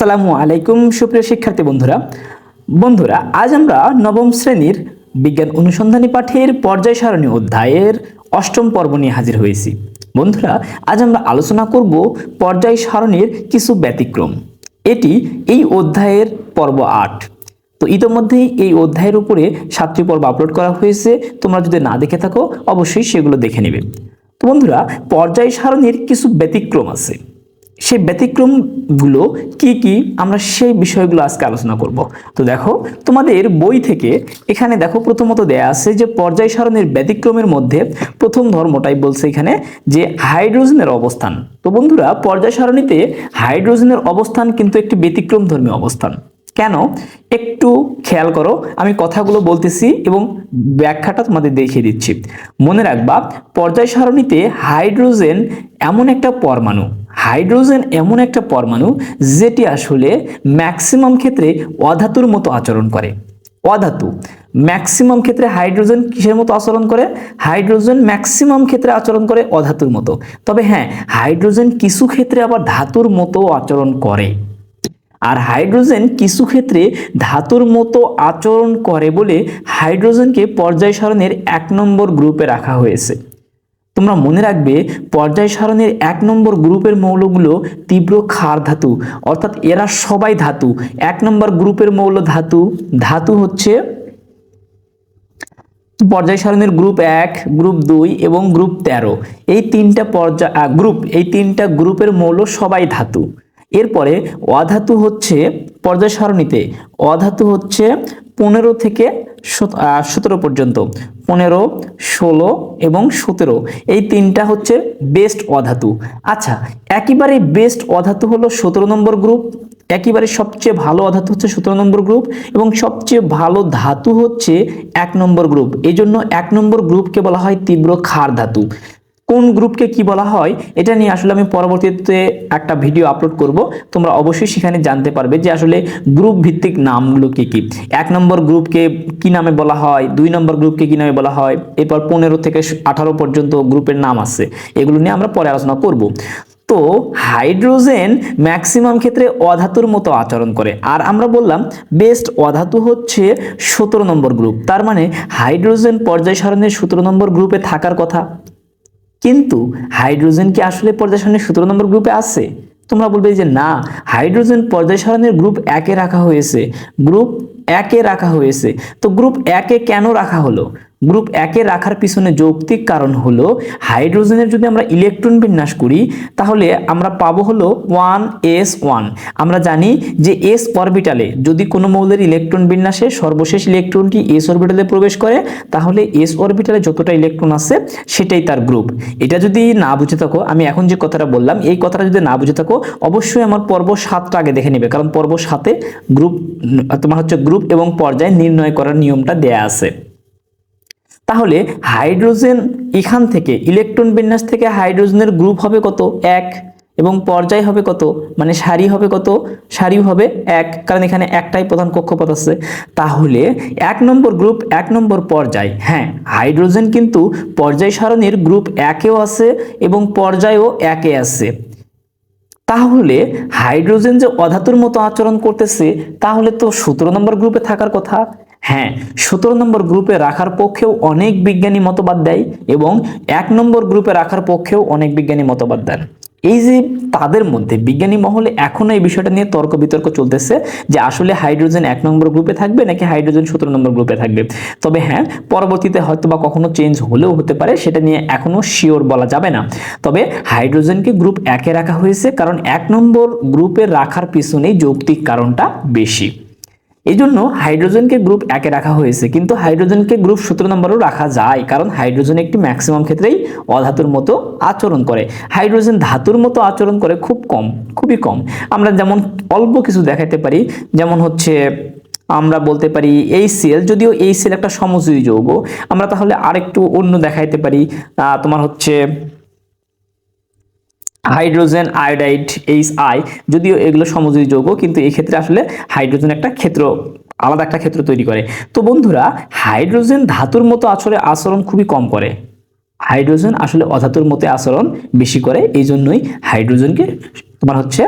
আসসালামু আলাইকুম, সুপ্রিয় শিক্ষার্থী বন্ধুরা। বন্ধুরা, আজ আমরা নবম শ্রেণির বিজ্ঞান অনুসন্ধানী পাঠের পর্যায় সারণী অধ্যায়ের অষ্টম পর্ব নিয়ে হাজির হয়েছি। বন্ধুরা, আজ আমরা আলোচনা করব পর্যায় সারণীর কিছু ব্যতিক্রম। এটি এই অধ্যায়ের পর্ব আট। তো ইতোমধ্যেই এই অধ্যায়ের উপরে সাতটি পর্ব আপলোড করা হয়েছে। তোমরা যদি না দেখে থাকো, অবশ্যই সেগুলো দেখে নেবে। তো বন্ধুরা, পর্যায় সারণীর কিছু ব্যতিক্রম আছে। সেই ব্যতিক্রমগুলো কি কি আমরা সেই বিষয়গুলো আজকে আলোচনা করব। তো দেখো, তোমাদের বই থেকে এখানে দেখো প্রথমত দেয়া আছে যে পর্যায় সারণীর ব্যতিক্রমের মধ্যে প্রথম ধর্মটাই বলছে এখানে যে হাইড্রোজেনের অবস্থান। তো বন্ধুরা, পর্যায় সারণীতে হাইড্রোজেনের অবস্থান কিন্তু একটি ব্যতিক্রম ধর্মী অবস্থান। কেন? একটু খেয়াল করো, আমি কথাগুলো বলতেছি এবং ব্যাখ্যাটা তোমাদের দেখিয়ে দিচ্ছি। মনে রাখবা, পর্যায় সারণীতে হাইড্রোজেন এমন একটা পরমাণু হাইড্রোজেন এমন একটা পরমাণু যেটি আসলে ম্যাক্সিমাম ক্ষেত্রে অধাতুর মতো আচরণ করে। অধাতু। ম্যাক্সিমাম ক্ষেত্রে হাইড্রোজেন কিসের মতো আচরণ করে? হাইড্রোজেন ম্যাক্সিমাম ক্ষেত্রে আচরণ করে অধাতুর মতো। তবে হ্যাঁ হাইড্রোজেন কিছু ক্ষেত্রে আবার ধাতুর মতো আচরণ করে। আর হাইড্রোজেন কিছু ক্ষেত্রে ধাতুর মতো আচরণ করে বলে হাইড্রোজেনকে পর্যায় সারণের এক নম্বর গ্রুপে রাখা হয়েছে। তোমরা মনে রাখবে, পর্যায় সারণের এক নম্বর গ্রুপের মৌলগুলো তীব্র ক্ষার ধাতু, অর্থাৎ এরা সবাই ধাতু। এক নম্বর গ্রুপের মৌল ধাতু ধাতু হচ্ছে পর্যায় সারণীর গ্রুপ এক, গ্রুপ দুই এবং গ্রুপ তেরো। এই তিনটা পর্যায় গ্রুপ, এই তিনটা গ্রুপের মৌল সবাই ধাতু। এরপরে অধাতু হচ্ছে পর্যায় সারণীতে, অধাতু হচ্ছে পনেরো থেকে সতেরো পর্যন্ত। পনেরো, ষোলো এবং সতেরো। এই তিনটা হচ্ছে বেস্ট অধাতু। আচ্ছা একেবারে বেস্ট অধাতু হলো সতেরো নম্বর গ্রুপ একেবারে সবচেয়ে ভালো অধাতু হচ্ছে সতেরো নম্বর গ্রুপ এবং সবচেয়ে ভালো ধাতু হচ্ছে এক নম্বর গ্রুপ এই জন্য এক নম্বর গ্রুপকে বলা হয় তীব্র ক্ষার ধাতু। কোন গ্রুপকে কি বলা হয়, এটা নিয়ে আসলে আমি পরবর্তীতে একটা ভিডিও আপলোড করব। তোমরা অবশ্যই সেখানে জানতে পারবে যে আসলে গ্রুপ ভিত্তিক নামগুলো কি কি। এক নম্বর গ্রুপকে কি নামে বলা হয়, দুই নম্বর গ্রুপকে কি নামে বলা হয়, এরপর পনেরো থেকে আঠারো পর্যন্ত গ্রুপের নাম আছে। এগুলো নিয়ে আমরা পরে আলোচনা করব। তো হাইড্রোজেন ম্যাক্সিমাম ক্ষেত্রে অধাতুর মতো আচরণ করে। আর আমরা বললাম বেস্ট অধাতু হচ্ছে সতেরো নম্বর গ্রুপ তার মানে হাইড্রোজেন পর্যায় সারণীর সতেরো নম্বর গ্রুপে থাকার কথা। কিন্তু হাইড্রোজেন কি আসলে পর্যায় সারণীর সতেরো নম্বর গ্রুপে আছে? তোমরা বলবে যে না, হাইড্রোজেন পর্যায় গ্রুপ একে রাখা হয়েছে, গ্রুপ একে রাখা হয়েছে। তো গ্রুপ একে কেন রাখা হলো? গ্রুপ একে রাখার পিছনে যৌক্তিক কারণ হলো হাইড্রোজেনের যদি আমরা ইলেকট্রন বিন্যাস করি, তাহলে আমরা পাবো হলো ওয়ান এস ওয়ান। আমরা জানি যে এস অরবিটালে যদি কোনো মৌলের ইলেকট্রন বিন্যাসে সর্বশেষ ইলেকট্রনটি এস অরবিটালে প্রবেশ করে, তাহলে এস অরবিটালে যতটা ইলেকট্রন আছে সেটাই তার গ্রুপ। এটা যদি না বুঝে থাকো, আমি এখন যে কথাটা বললাম, এই কথাটা যদি না বুঝে থাকো, অবশ্যই আমার পর্ব সাতটা আগে দেখে নেবে, কারণ পর্ব সাতে গ্রুপ, তোমার হচ্ছে গ্রুপ এবং পর্যায় নির্ণয় করার নিয়মটা দেয়া আছে। তাহলে হাইড্রোজেন এখান থেকে, ইলেকট্রন বিন্যাস থেকে হাইড্রোজেনের গ্রুপ হবে কত? এক। এবং পর্যায় হবে কত? মানে সারি হবে কত? সারি হবে এক। কারণ এখানে একটাই প্রধান কক্ষপথ আছে। তাহলে এক নম্বর গ্রুপ, এক নম্বর পর্যায়। হ্যাঁ হাইড্রোজেন কিন্তু পর্যায় সারণীর গ্রুপ একেও আছে এবং পর্যায়ও একে আছে। তাহলে হাইড্রোজেন যে অধাতুর মতো আচরণ করতেছে, তাহলে তো সতেরো নম্বর গ্রুপে থাকার কথা। হ্যাঁ সতেরো নম্বর গ্রুপে রাখার পক্ষেও অনেক বিজ্ঞানী মতবাদ দেয় এবং এক নম্বর গ্রুপে রাখার পক্ষেও অনেক বিজ্ঞানী মতবাদ দেন। এই যে তাদের মধ্যে বিজ্ঞানী মহলে এখনও এই বিষয়টা নিয়ে তর্ক বিতর্ক চলতেছে যে আসলে হাইড্রোজেন এক নম্বর গ্রুপে থাকবে নাকি হাইড্রোজেন সতেরো নম্বর গ্রুপে থাকবে। তবে হ্যাঁ পরবর্তীতে হয়তো বা কখনো চেঞ্জ হলেও হতে পারে, সেটা নিয়ে এখনও শিওর বলা যাবে না। তবে হাইড্রোজেনকে গ্রুপ একে রাখা হয়েছে কারণ এক নম্বর গ্রুপে রাখার পিছনেই যৌক্তিক কারণটা বেশি। এই জন্য হাইড্রোজেনকে গ্রুপ একে রাখা হয়েছে, কিন্তু হাইড্রোজেনকে গ্রুপ সতেরো নম্বরও রাখা যায়, কারণ হাইড্রোজেন একটি ম্যাক্সিমাম ক্ষেত্রেই অধাতুর মতো আচরণ করে। হাইড্রোজেন ধাতুর মতো আচরণ করে খুব কম, খুবই কম। আমরা যেমন অল্প কিছু দেখাতে পারি, যেমন হচ্ছে আমরা বলতে পারি এই সেল যদিও এই সেল একটা সমযোজী যৌগ, আমরা তাহলে আরেকটু অন্য দেখাইতে পারি তোমার হচ্ছে হাইড্রোজেন আয়োডাইড এইচ আই যদিও এগুলো সমযোজী যৌগ, কিন্তু এই ক্ষেত্রে আসলে হাইড্রোজেন একটা ক্ষেত্র, আলাদা একটা ক্ষেত্র তৈরি করে। তো বন্ধুরা, হাইড্রোজেন ধাতুর মতো আসলে আচরণ খুবই কম করে। হাইড্রোজেন আসলে অধাতুর মতো আচরণ বেশি করে এই জন্যই হাইড্রোজেনকে তোমার হচ্ছে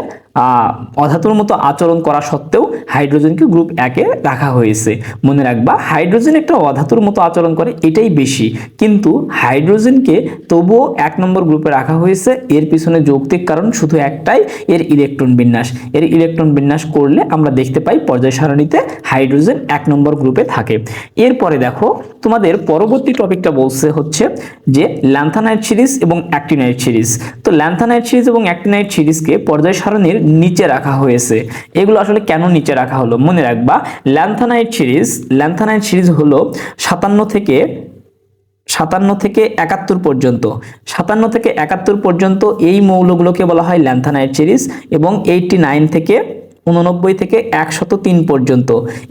অধাতুর মতো আচরণ করা সত্ত্বেও হাইড্রোজেনকে গ্রুপ একে রাখা হয়েছে। মনে রাখবা, হাইড্রোজেন একটা অধাতুর মতো আচরণ করে, এটাই বেশি। কিন্তু হাইড্রোজেনকে তবুও এক নম্বর গ্রুপে রাখা হয়েছে, এর পিছনে যৌক্তিক কারণ শুধু একটাই, এর ইলেকট্রন বিন্যাস। এর ইলেকট্রন বিন্যাস করলে আমরা দেখতে পাই পর্যায় সারণীতে হাইড্রোজেন এক নম্বর গ্রুপে থাকে। এরপরে দেখো, তোমাদের পরবর্তী টপিকটা বলছে হচ্ছে যে ল্যান্থানাইট সিরিজ এবং অ্যাক্টিনাইট সিরিজ। তো ল্যান্থানাইট সিরিজ এবং অ্যাক্টিনাইট সিরিজকে পর্যায় সারণীর নিচে রাখা হয়েছে। এগুলো আসলে কেন নিচে রাখা হলো? মনে রাখবা ল্যান্থানাইট সিরিজ ল্যান্থানাইট সিরিজ হলো সাতান্ন থেকে সাতান্ন থেকে একাত্তর পর্যন্ত। সাতান্ন থেকে একাত্তর পর্যন্ত এই মৌলগুলোকে বলা হয় ল্যান্থানাইট সিরিজ এবং এইটটি নাইন থেকে উননব্বই থেকে একশত তিন পর্যন্ত।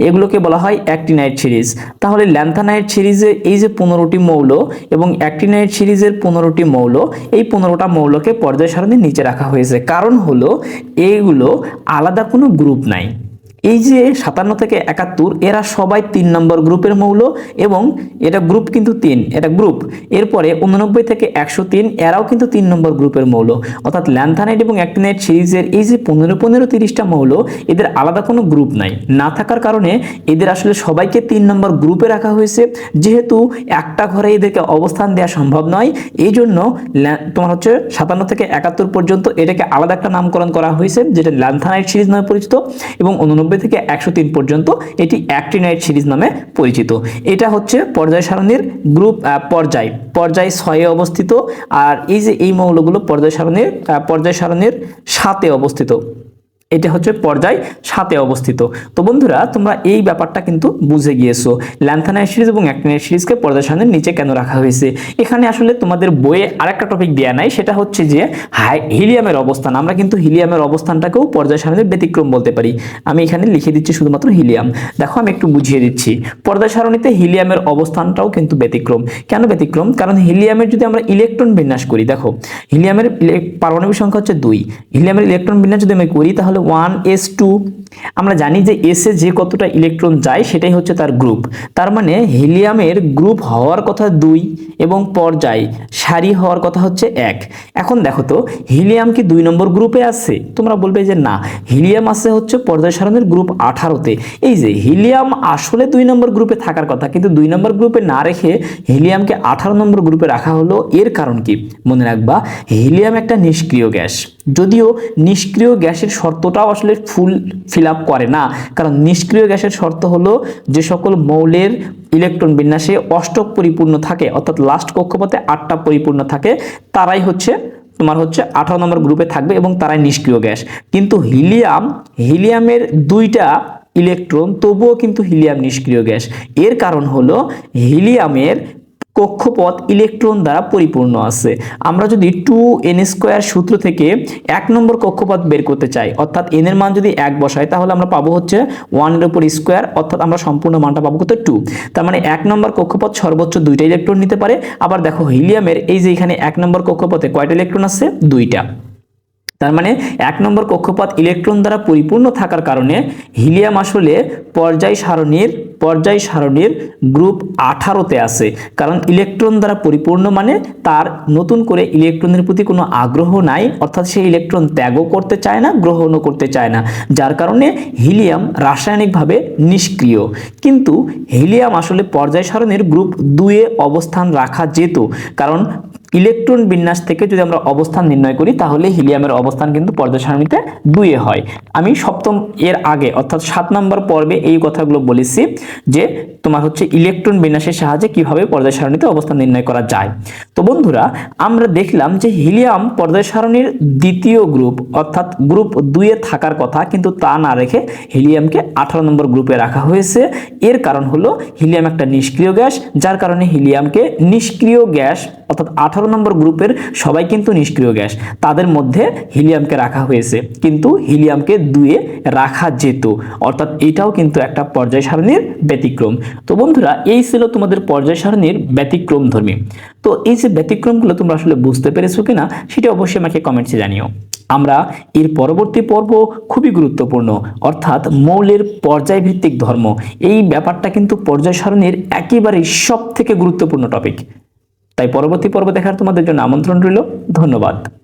এগুলোকে বলা হয় অ্যাক্টিনাইট সিরিজ। তাহলে ল্যান্থানাইট সিরিজে এই যে পনেরোটি মৌল এবং অ্যাক্টিনাইট সিরিজের পনেরোটি মৌল, এই পনেরোটা মৌলকে পর্যায় সারণীর নিচে রাখা হয়েছে। কারণ হলো এইগুলো আলাদা কোনো গ্রুপ নাই। এই যে সাতান্ন থেকে একাত্তর, এরা সবাই তিন নম্বর গ্রুপের মৌল এবং এটা গ্রুপ কিন্তু তিন, এটা গ্রুপ। এরপরে উননব্বই থেকে একশো তিন, এরাও কিন্তু তিন নম্বর গ্রুপের মৌল। অর্থাৎ ল্যান্থানাইট এবং অ্যাক্টিনাইট সিরিজের এই যে পনেরো পনেরো তিরিশটা মৌল, এদের আলাদা কোনো গ্রুপ নাই। না থাকার কারণে এদের আসলে সবাইকে তিন নম্বর গ্রুপে রাখা হয়েছে। যেহেতু একটা ঘরে এদেরকে অবস্থান দেওয়া সম্ভব নয়, এই জন্য তোমার হচ্ছে সাতান্ন থেকে একাত্তর পর্যন্ত এটাকে আলাদা একটা নামকরণ করা হয়েছে, যেটা ল্যান্থানাইট সিরিজ নামে পরিচিত এবং উননব্বই থেকে একশো তিন পর্যন্ত এটি অ্যাক্টিনাইট সিরিজ নামে পরিচিত। এটা হচ্ছে পর্যায় সারণীর গ্রুপ পর্যায়। পর্যায় ছয়ে অবস্থিত। আর এই যে এই মৌলগুলো পর্যায় সারণীর পর্যায় সারণীর সাতে অবস্থিত। এটা হচ্ছে পর্যায় সাথে অবস্থিত। তো বন্ধুরা, তোমরা এই ব্যাপারটা কিন্তু বুঝে গিয়েছো। ল্যান্থানাইট সিরিজ এবং অ্যাক্টিনাইট সিরিজকে পর্যায় সারণীর নিচে কেন রাখা হয়েছে? এখানে আসলে তোমাদের বইয়ে আরেকটা টপিক দেওয়া নাই, সেটা হচ্ছে যে হাই, হিলিয়ামের অবস্থান। আমরা কিন্তু হিলিয়ামের অবস্থানটাকেও পর্যায় সারণীর ব্যতিক্রম বলতে পারি। আমি এখানে লিখে দিচ্ছি শুধুমাত্র হিলিয়াম। দেখো, আমি একটু বুঝিয়ে দিচ্ছি। পর্যায় সারণীতে হিলিয়ামের অবস্থানটাও কিন্তু ব্যতিক্রম। কেন ব্যতিক্রম? কারণ হিলিয়ামের যদি আমরা ইলেকট্রন বিন্যাস করি, দেখো, হিলিয়ামের পারমাণবিক সংখ্যা হচ্ছে দুই। হিলিয়ামের ইলেকট্রন বিন্যাস যদি আমি করি, তাহলে ওয়ান এস টু আমরা জানি যে এসে যে কতটা ইলেকট্রন যায় সেটাই হচ্ছে তার গ্রুপ তার মানে হিলিয়ামের গ্রুপ হওয়ার কথা দুই এবং পর্যায় সারি হওয়ার কথা হচ্ছে এক। এখন দেখো তো হিলিয়াম কি দুই নম্বর গ্রুপে আছে? তোমরা বলবে যে না হিলিয়াম আছে হচ্ছে পর্যায় সারণীর গ্রুপ আঠারোতে। এই যে হিলিয়াম আসলে দুই নম্বর গ্রুপে থাকার কথা, কিন্তু দুই নম্বর গ্রুপে না রেখে হিলিয়ামকে আঠারো নম্বর গ্রুপে রাখা হলো, এর কারণ কি? মনে রাখবা হিলিয়াম একটা নিষ্ক্রিয় গ্যাস। যদিও নিষ্ক্রিয় গ্যাসের শর্তটাও আসলে ফুল ফিল করে না। কারণ নিষ্ক্রিয় গ্যাসের শর্ত হলো যে সকল মৌলের ইলেকট্রন বিন্যাসে অষ্টক পরিপূর্ণ থাকে, অর্থাৎ লাস্ট কক্ষপথে আটটা পরিপূর্ণ থাকে, তারাই হচ্ছে, তোমার হচ্ছে আঠারো নম্বর গ্রুপে থাকবে এবং তারাই নিষ্ক্রিয় গ্যাস। কিন্তু হিলিয়াম, হিলিয়ামের দুইটা ইলেকট্রন, তবুও কিন্তু হিলিয়াম নিষ্ক্রিয় গ্যাস। এর কারণ হলো হিলিয়ামের কক্ষপথ ইলেকট্রন দ্বারা পরিপূর্ণ আছে। আমরা যদি টু এন স্কোয়ার সূত্র থেকে এক নম্বর কক্ষপথ বের করতে চাই, অর্থাৎ এন এর মান যদি এক বসাই, তাহলে আমরা পাবো হচ্ছে ওয়ানের উপর স্কোয়ার অর্থাৎ আমরা সম্পূর্ণ মানটা পাবো কত টু তার মানে এক নম্বর কক্ষপথ সর্বোচ্চ দুইটা ইলেকট্রন নিতে পারে। আবার দেখো হিলিয়ামের, এই যে এখানে এক নম্বর কক্ষপথে কয়টা ইলেকট্রন আছে? দুইটা। তার মানে এক নম্বর কক্ষপথ ইলেকট্রন দ্বারা পরিপূর্ণ থাকার কারণে হিলিয়াম আসলে পর্যায় সারণীর পর্যায় সারণীর গ্রুপ আঠারোতে আছে। কারণ ইলেকট্রন দ্বারা পরিপূর্ণ মানে তার নতুন করে ইলেকট্রনের প্রতি কোনো আগ্রহ নাই, অর্থাৎ সে ইলেকট্রন ত্যাগও করতে চায় না, গ্রহণও করতে চায় না। যার কারণে হিলিয়াম রাসায়নিকভাবে নিষ্ক্রিয়। কিন্তু হিলিয়াম আসলে পর্যায় সারণীর গ্রুপ দুয়ে অবস্থান রাখা যেত। কারণ ইলেকট্রন বিন্যাস থেকে যদি আমরা অবস্থান নির্ণয় করি, তাহলে হিলিয়ামের অবস্থান কিন্তু পর্যায় সারণীতে দুইয়ে হয়। আমি সপ্তম এর আগে, অর্থাৎ সাত নম্বর পর্বে এই কথাগুলো বলেছি যে তোমার হচ্ছে ইলেকট্রন বিন্যাসের সাহায্যে কীভাবে পর্যায় সারণীতে অবস্থান নির্ণয় করা যায়। তো বন্ধুরা, আমরা দেখলাম যে হিলিয়াম পর্যায় সারণীর দ্বিতীয় গ্রুপ, অর্থাৎ গ্রুপ দুইয়ে থাকার কথা কিন্তু তা না রেখে হিলিয়ামকে আঠারো নম্বর গ্রুপে রাখা হয়েছে। এর কারণ হলো হিলিয়াম একটা নিষ্ক্রিয় গ্যাস, যার কারণে হিলিয়ামকে নিষ্ক্রিয় গ্যাস অর্থাৎ আঠারো নম্বর গ্রুপের সবাই কিন্তু নিষ্ক্রিয় গ্যাস। তাদের মধ্যে হিলিয়ামকে রাখা হয়েছে। কিন্তু হিলিয়ামকে দুয়ে রাখা যেত। অর্থাৎ এটাও কিন্তু একটা পর্যায় সারণীর ব্যতিক্রম। তো বন্ধুরা, এই ছিল তোমাদের পর্যায় সারণীর ব্যতিক্রম ধর্মী। তো এই যে ব্যতিক্রমগুলো তোমরা আসলে বুঝতে পেরেছ কিনা, সেটা অবশ্যই আমাকে কমেন্টসে জানিও। আমরা এর পরবর্তী পর্ব খুবই গুরুত্বপূর্ণ, অর্থাৎ মৌলের পর্যায়ভিত্তিক ধর্ম। এই ব্যাপারটা কিন্তু পর্যায় সারণীর একেবারেই সব থেকে গুরুত্বপূর্ণ টপিক তাই পরবর্তী পর্ব দেখার তোমাদের জন্য আমন্ত্রণ রইল। ধন্যবাদ।